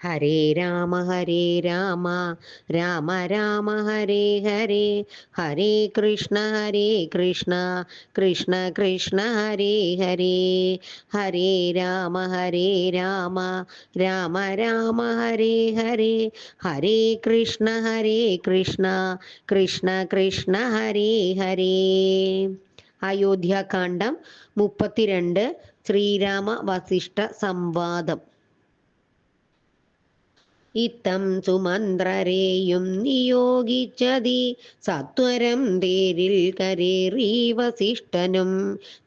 ഹരേ രാമ ഹരേ രാമ രാമ രാമ ഹരേ ഹരേ ഹരേ കൃഷ്ണ ഹരേ കൃഷ്ണ കൃഷ്ണ കൃഷ്ണ ഹരേ ഹരേ ഹരേ രാമ ഹരേ രാമ രാമ രാമ ഹരേ ഹരേ ഹരേ കൃഷ്ണ ഹരേ കൃഷ്ണ കൃഷ്ണ കൃഷ്ണ ഹരേ ഹരേ. അയോധ്യാകാന്ഡം മുപ്പത്തിരണ്ട് ശ്രീരാമ വസിഷ്ഠ സംവാദം. ഇത്തം സുമന്ത്രരെയും നിയോഗിച്ചതി. സത്വരം തേരിൽ കരേറി വസിഷ്ഠനും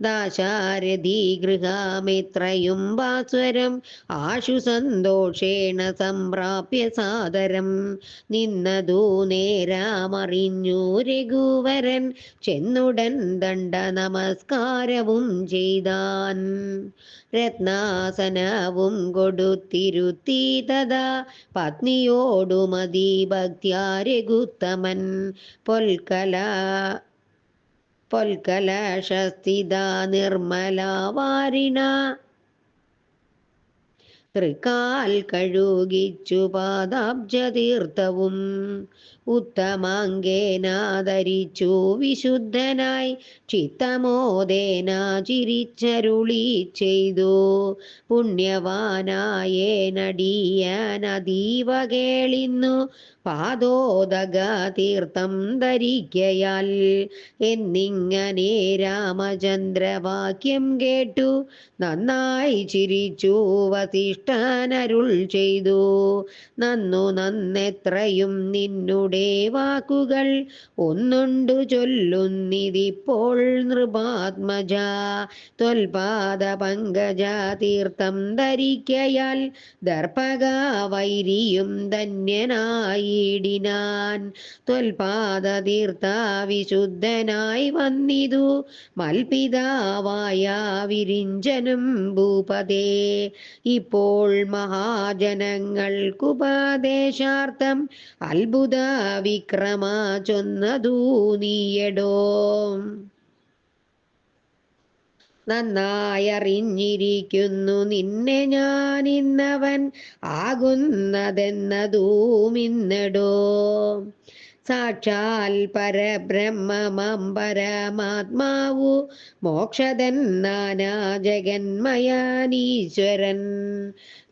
ദാശാരഥി ഗൃഹാമിത്രയും ഭാസ്വരം ആശു സന്തോഷേണ സംപ്രാപ്യ സാദരം. നിന്നതു നേരാമറിഞ്ഞു രഘുവരൻ ചെന്നുടൻ ദണ്ഡ നമസ്കാരവും ചെയ്താൻ. രത്നാസനവും കൊടുത്തിരുത്തി തഥാ പത്നിയോടുമതി ഭക്തിയാരഘുത്തമൻ പൊൽക്കല പൊൽക്കലശസ്ഥിത നിർമ്മല വാരിണ തൃക്കാൽ കഴുകിച്ചു പാദാബ്ജതീർത്ഥവും. ഉത്തമാങ്കേനാദരിച്ചു വിശുദ്ധനായി ചിത്തമോദേന ചിരിച്ചരുളി ചെയ്തു പുണ്യവാനായേനടിയനതീവ കേളിന്നു പാദോദക തീർത്ഥം ധരിക്കയാൽ എന്നിങ്ങനെ രാമചന്ദ്രവാക്യം കേട്ടു. നന്നായി ചിരിച്ചു വസിഷ്ഠനരുൾ ചെയ്തു. നന്നു നന്നെത്രയും നിന്നുടെ വാക്കുകൾ ഒന്നുണ്ടു ചൊല്ലുന്നിതിപ്പോൾ നൃപാത്മജ. തൊൽപാദ പങ്കജ തീർത്ഥം ധരിക്കയാൽ ദർപ്പക വൈരിയും ധന്യനായിടിനാൻ. തൊൽപാദ തീർത്ഥ വിശുദ്ധനായി വന്നിതു മൽപിതാവായ വിരിഞ്ചനും ഭൂപതേ. ഇപ്പോൾ മഹാജനങ്ങൾക്കുപദേശാർത്ഥം അത്ഭുത വിക്രമ ചൊന്നതൂ നീയടോ. നന്നായറിഞ്ഞിരിക്കുന്നു നിന്നെ ഞാൻ ഇന്നവൻ ആകുന്നതെന്നതൂമിന്നടോ. സാക്ഷാൽ പരബ്രഹ്മമം പരമാത്മാവു മോക്ഷതൻ നാനാ ജഗന്മയാനീശ്വരൻ.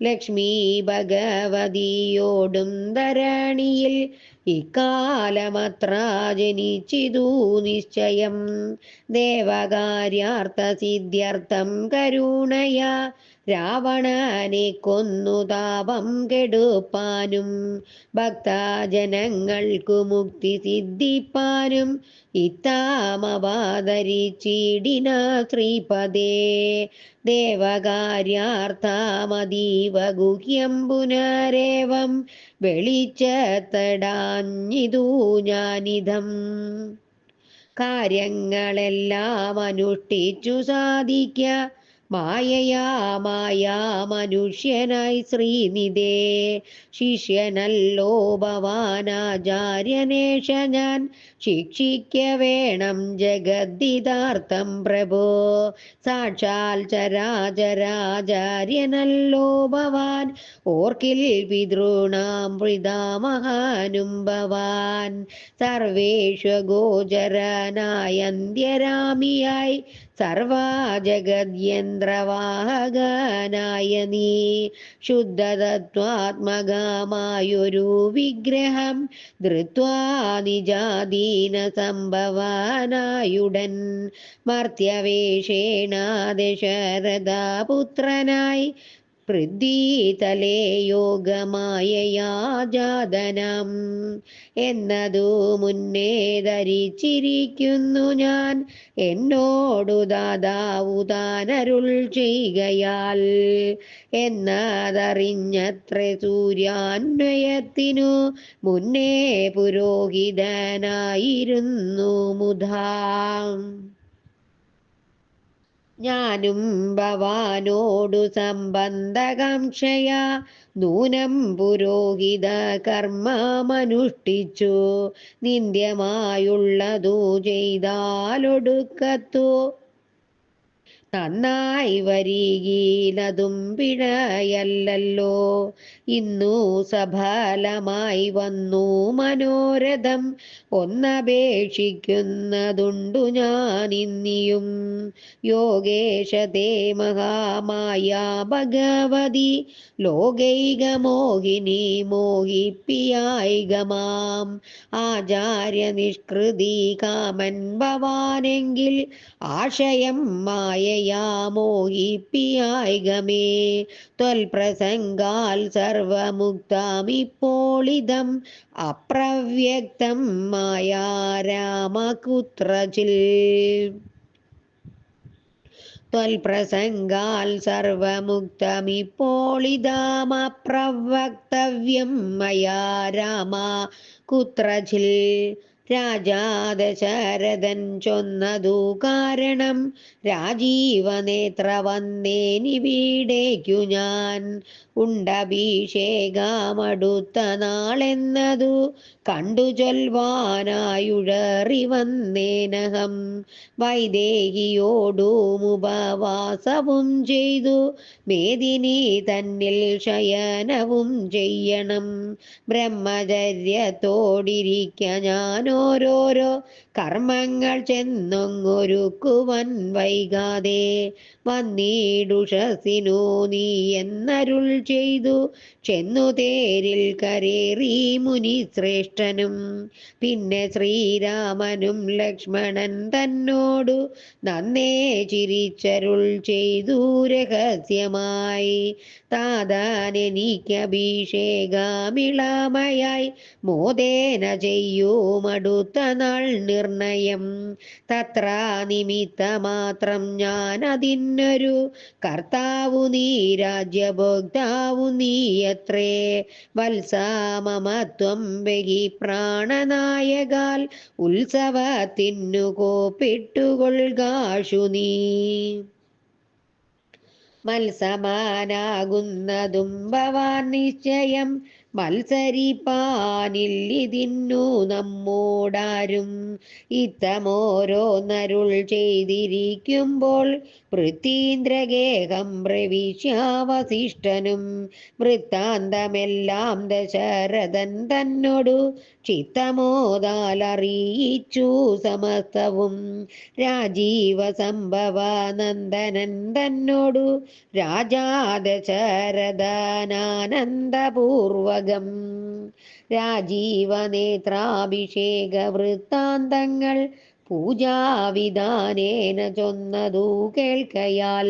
ലക്ഷ്മി ഭഗവതിയോടും ധരണിയിൽ ഇക്കാലമത്ര ജനിച്ചിതു നിശ്ചയം. ദേവകാര്യാർത്ഥ സിദ്ധ്യർത്ഥം കരുണയ രാവണനെ കൊന്നു താപം കെടുപ്പാനും ഭക്തജനങ്ങൾക്കു മുക്തി സിദ്ധിപ്പാനും ഇത്താമവാദരിച്ചിടിന ശ്രീപദേ. ദേവകാര്യാർത്ഥമതീവ ഗുഹ്യം പുനരേവം വെളിച്ചത്തടാഞ്ഞിതു ഞാനിതം. കാര്യങ്ങളെല്ലാം അനുഷ്ഠിച്ചു സാധിക്ക മായയാ മായാ മനുഷ്യനായി ശ്രീനിധേ. ശിഷ്യനല്ലോ ഭവാനാചാര്യനേഷ ഞാൻ. ശിക്ഷിക്ക വേണം ജഗദ്ദിതാർത്ഥം പ്രഭോ. സാക്ഷാൽ ചരാചരാചാര്യനല്ലോ ഭവാൻ. ഓർക്കിൽ പിതൃണാം പിതാമഹാനും ഭവാൻ. സർവേഷ ഗോചരനായന്ത്യരാമിയായി. സർവാജഗദ്യന്ത്രവാഹകനായ നീ ശുദ്ധതത്വാത്മകമായൊരു വിഗ്രഹം ധൃത്വാ നിജാദീന സംഭവാനായുടൻ. മർത്യവേഷേണ ദശരഥപുത്രനായി പൃഥ്വീതലേ യോഗമായയാ ജാതനം എന്നതു മുന്നേ ധരിച്ചിരിക്കുന്നു ഞാൻ. എന്നോടു ദാതാവു താനരുൾ ചെയ്യുകയാൽ. എന്നതറിഞ്ഞത്ര സൂര്യാന്വയത്തിനു മുന്നേ പുരോഹിതനായിരുന്നു മുധാം. ഞാനും ഭവാനോടു സംബന്ധകാംക്ഷയ നൂനം പുരോഹിത കർമ്മമനുഷ്ഠിച്ചു. നിന്ദ്യമായുള്ളതു ചെയ്താലൊടുക്കത്തു. നന്നായി വരികീലതും പിഴയല്ലല്ലോ. ഇന്നു സഫലമായി വന്നു മനോരഥം. ഒന്നപേക്ഷിക്കുന്നതുണ്ടു ഞാൻ ഇന്നിയും യോഗേശതേ മഹാമായ ഭഗവതി. ലോകൈക മോഹിനി മോഹിപ്പിയായികമാം. ആചാര്യ നിഷ്കൃതി കാമൻ ഭവാനെങ്കിൽ ആശയം മായയാ മോഹിപ്പിയായികമേ ത്വൽപ്രസംഗാൽ സർവമുക്തമിപ്പോളിതം അപ്രവ്യക്തം മായാ രാമകുത്രചിൽ ത്വൽപ്രസംഗാൽ സർവമുക്തമിപ്പോളിതാമപ്രവക്തവ്യം മയാ രാമ കുത്രചിൽ രാജാദശരഥൻ ചൊന്നതു കാരണം രാജീവനേത്ര വന്നേനിവീടേക്കു ഞാൻ. ഉണ്ടഭിഷേകമടുത്ത നാളെന്നതു കണ്ടു ചൊൽവാനായുഴറി വന്നേനഹം. വൈദേഹിയോടും ഉപവാസവും ചെയ്തു മേദിനി തന്നിൽ ശയനവും ചെയ്യണം. ബ്രഹ്മചര്യത്തോടിരിക്ക ഞാനോരോരോ കർമ്മങ്ങൾ ചെന്നൊങ്ങൊരുക്കുവൻ വൈകാതെ വന്നീടുഷസിനു നീ എന്നരുൾ ചെയ്തു. ചെന്നു തേരിൽ കരേറി മുനി ശ്രേഷ്ഠനും പിന്നെ ശ്രീരാമനും ലക്ഷ്മണൻ തന്നോടു നന്നേ ചിരിച്ചരുൾ ചെയ്തു രഹസ്യമായി. താതാനെനിക്കഭിഷേകാമിളാമയായി മോദേന ചെയ്യുമടുത്ത നാൾ നിർണയം. തത്ര നിമിത്തമാത്രം ഞാൻ അതിനൊരു കർത്താവു നീ രാജ്യഭോക്താവു നീയത്രേ വത്സാമമത്വം ബഹി പ്രാണനായകാൽ ഉത്സവത്തിനു കോപ്പിട്ടുകൊള്ളുകാശു നീ. മത്സമാനാകുന്നതും ഭവാൻ നിശ്ചയം മത്സരിപ്പാനില്ലിതിന്നു നമ്മോടാരും ഇത്തമോരോന്നരുൾ ചെയ്തിരിക്കുമ്പോൾ പൃഥീന്ദ്രഗേഹം പ്രവിശ്യാവശിഷ്ടനും വൃത്താന്തമെല്ലാം ദശരഥൻ തന്നോടു ചിത്തമോദാലറിയിച്ചു സമസ്തവും. രാജീവ സംഭവ നന്ദനൻ തന്നോടു രാജീവ നേത്രാഭിഷേക വൃത്താന്തങ്ങൾ പൂജാവിധാനേന ചൊന്നതു കേൾക്കയാൽ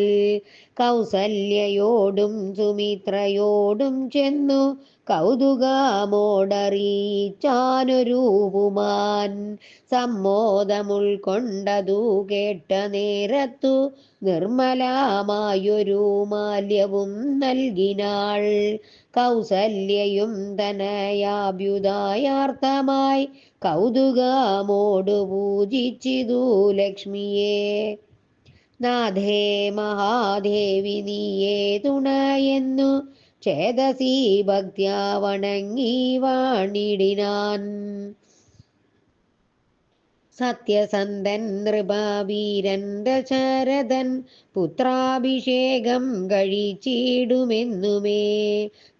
കൗസല്യയോടും സുമിത്രയോടും ചെന്നു കൗതുകമോടറിയിച്ചാനൊരൂപുമാൻ സമ്മോദമുൾക്കൊണ്ടതു കേട്ട നേരത്തു നിർമ്മലമായൊരു മാല്യവും നൽകിനാൾ കൗസല്യയും തനയാഭ്യുദായാർത്ഥമായി കൗതുകമോടു പൂജിച്ചിതു ലക്ഷ്മിയെ. നാഥേ മഹാദേവി നീയേ തുണയെന്നു ചേതസി ഭക്ത്യാ വണങ്ങി വാണിടിനാൻ. സത്യസന്ധൻ നൃപാവീരൻ ദശരഥൻ പുത്രാഭിഷേകം കഴിച്ചിടുമെന്നുമേ.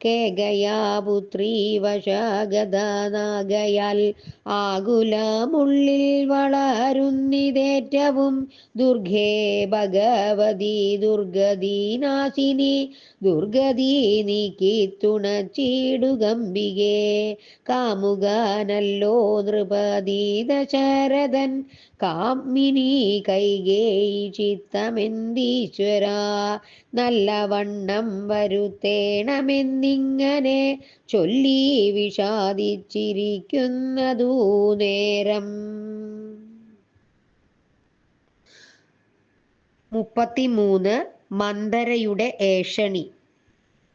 കേകയാ പുത്രീ വശഗതനാകയാൽ ആകുലമുള്ളിൽ വളരുന്നിതേറ്റവും. ദുർഗേ ഭഗവതി ദുർഗതീനാശിനി ദുർഗതി നീക്കി തുണച്ചിടുകമ്പികേ കാമുകാനല്ലോ നൃപതി ദശരഥൻ കാമിനി കൈകേയി ചിത്തമെന്തീശ്വര നല്ലവണ്ണം വരുത്തേണമെന്നിങ്ങനെ ചൊല്ലി വിഷാദിച്ചിരിക്കുന്നതു നേരം. മുപ്പത്തിമൂന്ന് മന്ദരയുടെ ഏഷണി.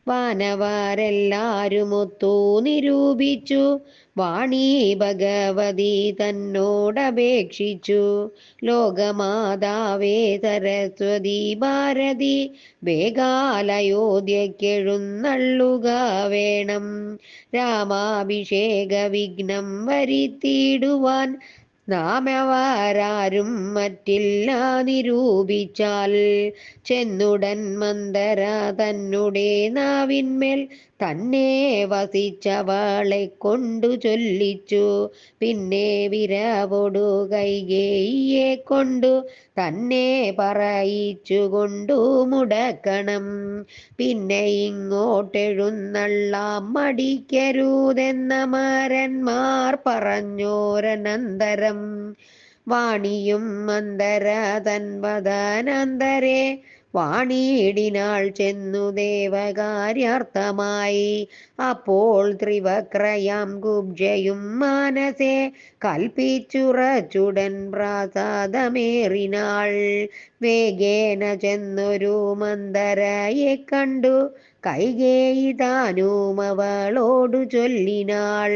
വാനവരെല്ലാരുമൊത്തു നിരൂപിച്ചു. വാണി ഭഗവതി തന്നോടപേക്ഷിച്ചു. ലോകമാതാവേ സരസ്വതി ഭാരതി വേഗാലയോധ്യക്കെഴുന്നള്ളുക വേണം. രാമാഭിഷേക വിഘ്നം വരുത്തിയിടുവാൻ നാമവരാരും മറ്റില്ല നിരൂപിച്ചാൽ ചെന്നുടൻ മന്ദര തന്നുടേ നാവിന്മേൽ തന്നെ വസിച്ചവളെ കൊണ്ടു ചൊല്ലിച്ചു. പിന്നെ വിരവൊടു കൈകേയെ കൊണ്ടു തന്നെ പറയിച്ചു കൊണ്ടു മുടക്കണം. പിന്നെ ഇങ്ങോട്ടെഴുന്നള്ളാം മടിക്കരുതെന്ന മാരന്മാർ പറഞ്ഞോരനന്തരം. വാണിയും അന്തര തൻവദനന്തരെ വാണിയിടിനാൾ ചെന്നു ദേവകാര്യാർത്ഥമായി. അപ്പോൾ ത്രിവക്രയാം കുബ്ജയും മാനസെ കൽപ്പിച്ചുറച്ചുടൻ പ്രാസാദമേറിനാൾ. വേഗേന ചെന്നൊരു മന്ദരയെ കണ്ടു കൈകേയി താനും ചൊല്ലിനാൾ.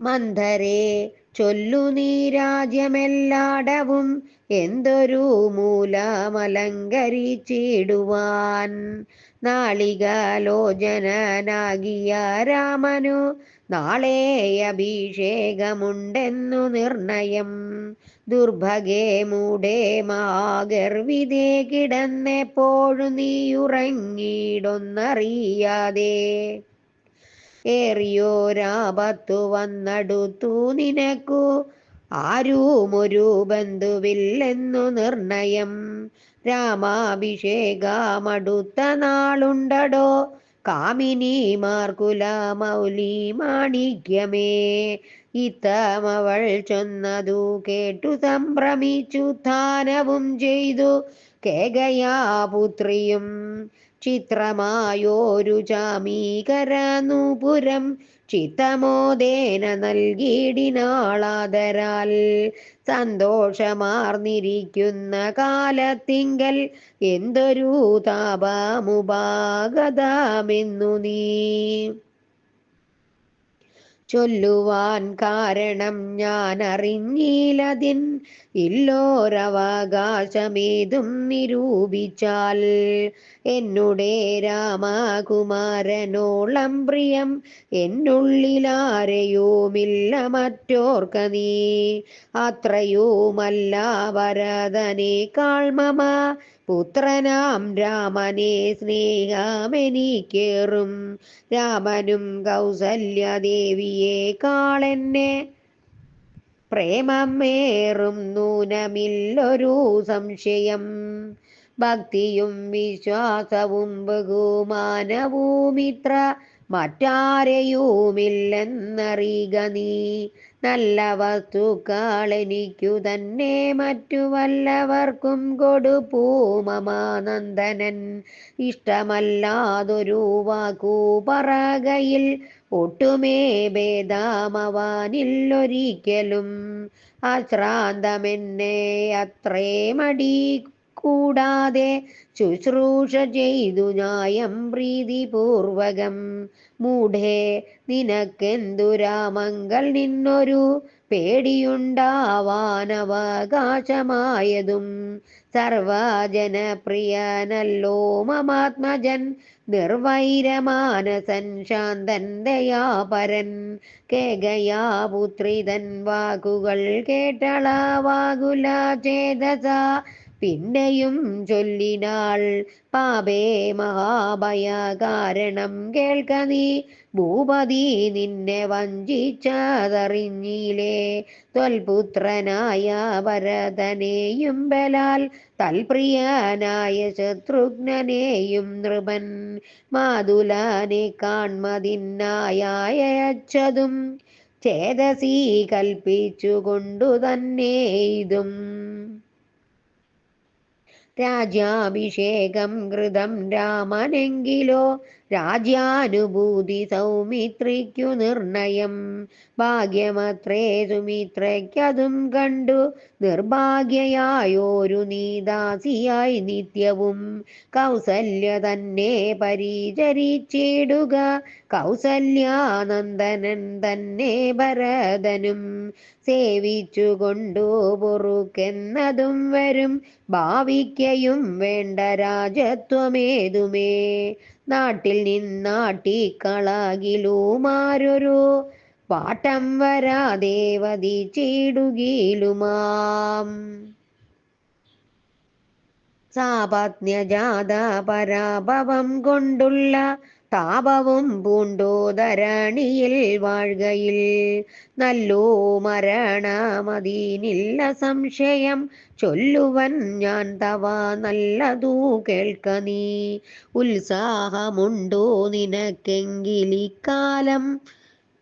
മന്ധരെ ചൊല്ലു നീ രാജ്യമെല്ലാടവും എന്തൊരു മൂലമലങ്കരിച്ചിടുവാൻ. നാളികാലോചനാകിയ രാമനു നാളെ അഭിഷേകമുണ്ടെന്നു നിർണയം. ദുർഭഗേ മൂടേ മാഗർവിതേ കിടന്നെപ്പോഴു നീ ഉറങ്ങിയിടൊന്നറിയാതെ ഏറിയോരാപത്തു വന്നടുത്തു നിനക്കു. ആരുമൊരു ബന്ധുവില്ലെന്നു നിർണയം. രാമാഭിഷേകമടുത്ത നാളുണ്ടടോ. കാമിനിമാർക്കുല മൗലി മാണിക്യമേ ഇത്തമവൾ ചൊന്നതു കേട്ടു സംഭ്രമിച്ചു ധാനവും ചെയ്തു കേകയാപുത്രിയും ചിത്രമായോരു ചാമീകരനൂപുരം ചിത്തമോദേന നൽകിയിടിനാളാദരാൽ. സന്തോഷമാർന്നിരിക്കുന്ന കാലത്തിങ്കൽ എന്തൊരു താപമുപാഗതമെന്നു നീ. ചൊല്ലുവാൻ കാരണം ഞാൻ അറിഞ്ഞിലതിൻ ഇല്ലോരവകാശമേതും നിരൂപിച്ചാൽ എന്നുടെ രാമകുമാരനോളം പ്രിയം എന്നുള്ളിലാരെയുമില്ല മറ്റോർക്ക നീ. അത്രയുമല്ല വരതനേക്കാൾ മമ. പുത്രനാം രാമനെ സ്നേഹമെനിക്കേറും. രാമനും കൗസല്യദേവിയേക്കാളെന്നെ പ്രേമമേറും നൂനമില്ലൊരു സംശയം. ഭക്തിയും വിശ്വാസവും ബഹുമാനവുമിത്ര മറ്റാരെയുമില്ലെന്നറിയുക നീ. നല്ല വസ്തുക്കൾ എനിക്കു തന്നെ മറ്റു വല്ലവർക്കും കൊടുപൂമമാനന്ദനൻ ഇഷ്ടമല്ലാതൊരു വാക്കു പറകയിൽ ഒട്ടുമേ ഭേദാമവാനില്ലൊരിക്കലും അശ്രാന്തമെന്നെ അത്രേ മടി കൂടാതെ ശുശ്രൂഷ ചെയ്തു ന്യായം പ്രീതിപൂർവകം. മൂഢേ നിനക്കെന്തു രാമങ്കൽ നിന്നൊരു പേടിയുണ്ടാവാനവകാശമായതും. സർവജനപ്രിയനല്ലോ മമാത്മജൻ നിർവൈരമാനസൻ ശാന്തൻ ദയാപരൻ. കേകയാപുത്രിതൻ വാക്കുകൾ കേട്ടളവാകുല ചേതസ. പിന്നെയും ചൊല്ലിനാൾ പാപേ മഹാഭയകാരണം കേൾക്ക നീ. ഭൂപതി നിന്നെ വഞ്ചിച്ചതറിഞ്ഞിലേ. തൊൽപുത്രനായ ഭരതനെയും ബലാൽ തൽപ്രിയനായ ശത്രുഘ്നനെയും നൃപൻ. മാതുലാനെ കാൺമതിന്നായച്ചതും ചേതസീ കൽപ്പിച്ചുകൊണ്ടു തന്നെ ഇതും രാജ്യാഭിഷേകം കൃതം രാമനെങ്കിലോ രാജ്യാനുഭൂതി സൗമിത്രിക്കു നിർണയം. ഭാഗ്യമത്രേ സുമിത്രയ്ക്കതും കണ്ടു. നിർഭാഗ്യയായോരു നീദാസിയായി നിത്യവും. കൗസല്യ തന്നെ പരിചരിച്ചിടുക. കൗസല്യാനന്ദനൻ തന്നെ ഭരതനും. സേവിച്ചുകൊണ്ടു പൊറുക്കെന്നതും വരും. ഭാവിക്കയും വേണ്ട രാജത്വമേതുമേ നാട്ടിൽ നിന്നാട്ടിക്കളാകിലുമാരൊരു പാട്ടം വരാതെ വധിച്ചിടുകയിലുമാം സാപത്ന്യജാത പരാഭവം കൊണ്ടുള്ള താപവും പൂണ്ടോധരണിയിൽ വാഴുകയിൽ. നല്ലോ മരണമതീനില്ല സംശയം. ചൊല്ലുവൻ ഞാൻ തവ നല്ലതു കേൾക്ക നീ. ഉത്സാഹമുണ്ടോ നിനക്കെങ്കിലിക്കാലം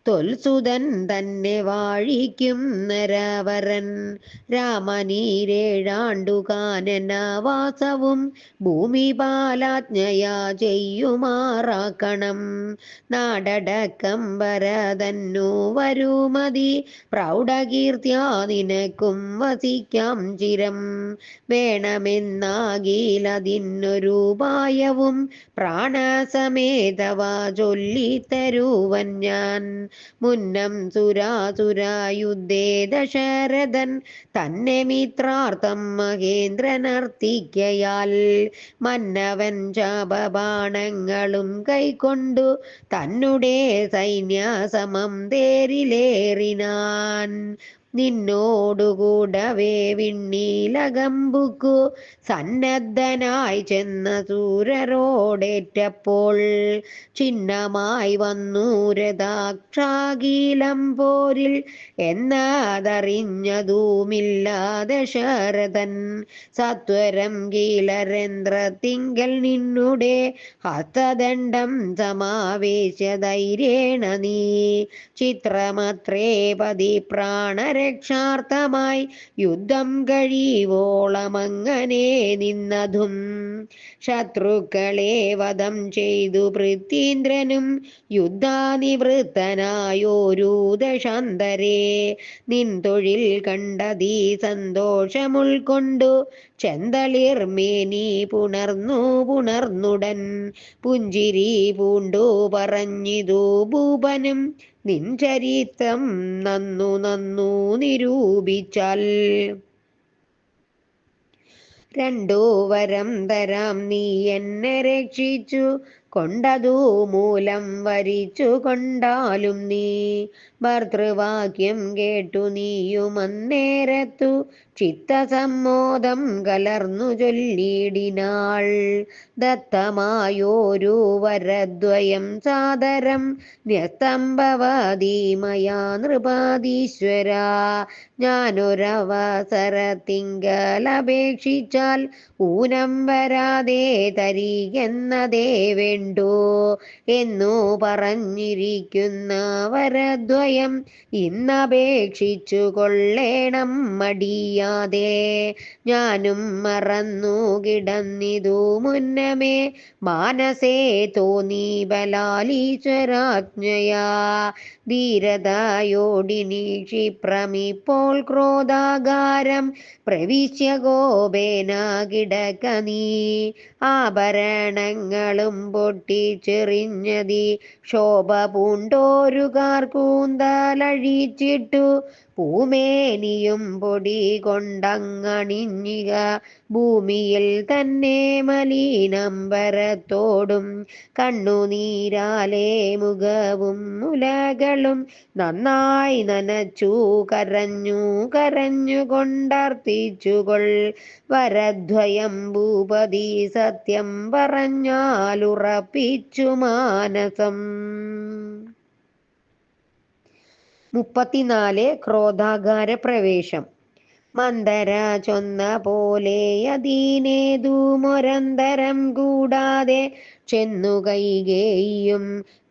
തൊൽസുതൻ തന്നെ വാഴിക്കും നരവരൻ. രാമനീരേഴാണ്ടു ഭൂമിപാലാജ്ഞയാ ഭൂമി പാലാജ്ഞയാ ചെയ്യുമാറാക്കണം. നാടടക്കം വരതന്നു വരുമതി. പ്രൗഢകീർത്തിയാ നിനക്കും വസിക്കാം ചിരം. വേണമെന്നാകിലതിനൊരു ഉപായവും പ്രാണസമേതവ ചൊല്ലിത്തരുവൻ ഞാൻ. മുന്നം സുരാസുരായുദ്ധേ ദശരഥൻ തന്നെ മിത്രാർത്ഥം മഹേന്ദ്രനർത്തിക്കയാൽ മന്നവൻ ശാപബാണങ്ങളും കൈക്കൊണ്ടു തന്നുടേ സൈന്യാസമം തേരിലേറിനാൻ. നിന്നോടുകൂടവേ വിണ്ണീലകമ്പുക്കു സന്നദ്ധനായി ചെന്ന സൂരരോടേറ്റപ്പോൾ ചിഹ്നമായി വന്നു രഥാക്ഷാകീലം പോരിൽ എന്നാതറിഞ്ഞതുമില്ലാതെ ശരതൻ സത്വരം കീലരേന്ദ്രത്തിങ്കൽ നിന്നുടെ ഹസ്തദണ്ഡം സമാവേശ ധൈര്യേണ നീ ചിത്രമത്രേ പതി പ്രാണരക്ഷാർത്ഥമായി യുദ്ധം കഴിവോളമങ്ങനെ നിന്നതും. ശത്രുക്കളെ വധം ചെയ്തു പൃഥ്വീന്ദ്രനും യുദ്ധാനിവൃത്തനായോരു ദശാന്തരേ. നിൻ തൊഴിൽ കണ്ടതീ സന്തോഷമുൾക്കൊണ്ടു ചെന്തളിർമേനി പുണർന്നു പുണർന്നുടൻ. പുഞ്ചിരി പൂണ്ടു പറഞ്ഞിതു ഭൂപനും നിൻ ചരിത്രം നന്നു നന്നു നിരൂപിച്ചാൽ. രണ്ടു വരം തരാം നീ എന്നെ രക്ഷിച്ചു കൊണ്ടതു മൂലം വരിച്ചു കൊണ്ടാലും നീ. ഭർതൃവാക്യം കേട്ടു നീയും അന്നേരത്തു ചിത്തസമ്മോദം കലർന്നു ചൊല്ലിടിനാൾ. ദത്തമായോരു വരദ്വയം സാദരം. ന്യസ്തംഭവതീമയാ നൃപാതീശ്വര ഞാനൊരവസരത്തിങ്കലപേക്ഷിച്ചാൽ ഊനം വരാതെ തരികെന്നതേ വേണ്ടു എന്നു പറഞ്ഞിരിക്കുന്ന വരദ്വയം ഇന്നപേക്ഷിച്ചു കൊള്ളേണം മടിയാതെ ഞാനും മറന്നു കിടന്നിതു മുന്നമേ. മാനസേ തോന്നി ബലാലീശ്വരാജ്ഞയാ ധീരതയോടിനി ക്ഷിപ്രമിപ്പോൾ ക്രോധാകാരം. പ്രവിശ്യ ഗോപേന കിടക്ക നീ. ആഭരണങ്ങളും പൊട്ടിച്ചെറിഞ്ഞതി. ശോഭ പൂണ്ടോരുകാർ കൂന്തലഴിച്ചിട്ടു. പൂമേനിയും പൊടി കൊണ്ടങ്ങണിഞ്ഞിക ഭൂമിയിൽ തന്നെ മലീനംബരത്തോടും കണ്ണുനീരാലെ മുഖവും മുലകളും നന്നായി നനച്ചു കരഞ്ഞു കരഞ്ഞു കൊണ്ടർത്തിച്ചുകൊൾ വരദ്വയം ഭൂപതി സത്യം പറഞ്ഞാലുറപ്പിച്ചു മാനസം. മുപ്പത്തിനാല് ക്രോധാകാര പ്രവേശം. മന്ദര ചൊന്ന പോലെ അതീനേതു മൊരന്തരം കൂടാതെ ചെന്നു കൈകേയും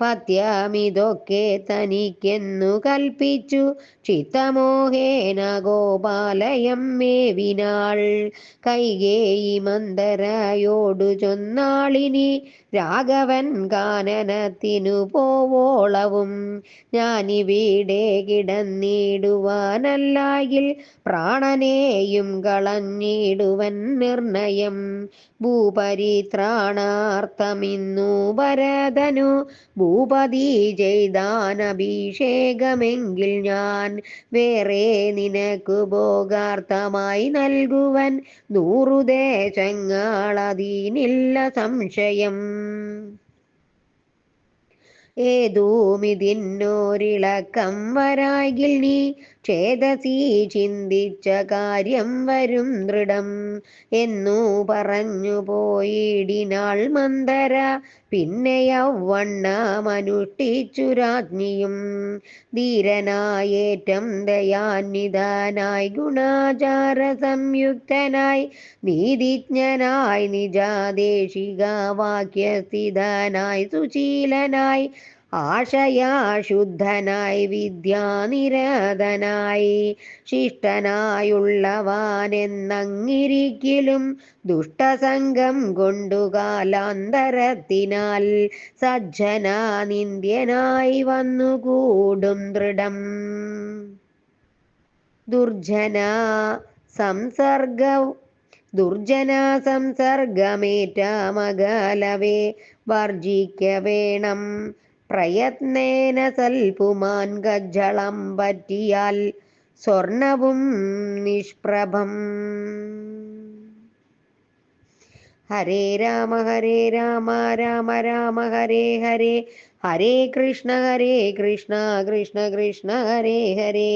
പത്യമിതൊക്കെ തനിക്കെന്നു കൽപ്പിച്ചു. ചിത്തമോഹേന ഗോപാലയം മേവിനാൾ. കൈകേയി മന്ദരയോടു ചൊന്നാളിനി. രാഘവൻ കാനനത്തിനു പോവോളവും. ഞാനിവിടെ കിടന്നിടുവാനല്ലായിൽ പ്രാണനെയും കളഞ്ഞിടുവൻ നിർണയം. ഭൂപരിത്രാണാർത്ഥമിന്നു ഭരതനു. ഭൂപതി ചെയ്താനഭിഷേകമെങ്കിൽ ഞാൻ വേറെ നിനക്കു ഭോഗാർത്ഥമായി നൽകുവൻ നൂറു ദേശങ്ങളതിനില്ല സംശയം. ഏതൂമിതിന്നോരിളക്കം വരായിൽ നീ ക്ഷേതസീ ചിന്തിച്ച കാര്യം വരും ദൃഢം എന്നു പറഞ്ഞു പോയിടിനാൾ മന്ദര. പിന്നെ യൗവണ്ണമനുഷ്ഠിച്ചു രാജ്ഞിയും ധീരനായേറ്റം ദയാന്വിതനായി ഗുണാചാര സംയുക്തനായി നീതിജ്ഞനായി നിജാദേശിക വാക്യസ്ഥിതനായി സുശീലനായി ആശയാശുദ്ധനായി വിദ്യാനിരതനായി ശിഷ്ടനായുള്ളവാനെന്നങ്ങിരിക്കലും ദുഷ്ടസംഗം കൊണ്ടു കാലാന്തരത്തിനാൽ സജ്ജന വന്നുകൂടും ദൃഢം. ദുർജന സംസർഗ ദുർജന സംസർഗമേറ്റമകലവേ വർജിക്ക വേണം പ്രയത്നേന സൽപുമാൻ ഗജ്ജളം പറ്റിയാൽ സ്വർണവും നിഷ്പ്രഭം. ഹരേ രാമ ഹരേ രാമ രാമ രാമ ഹരേ ഹരേ ഹരേ കൃഷ്ണ ഹരേ കൃഷ്ണ കൃഷ്ണ കൃഷ്ണ ഹരേ ഹരേ.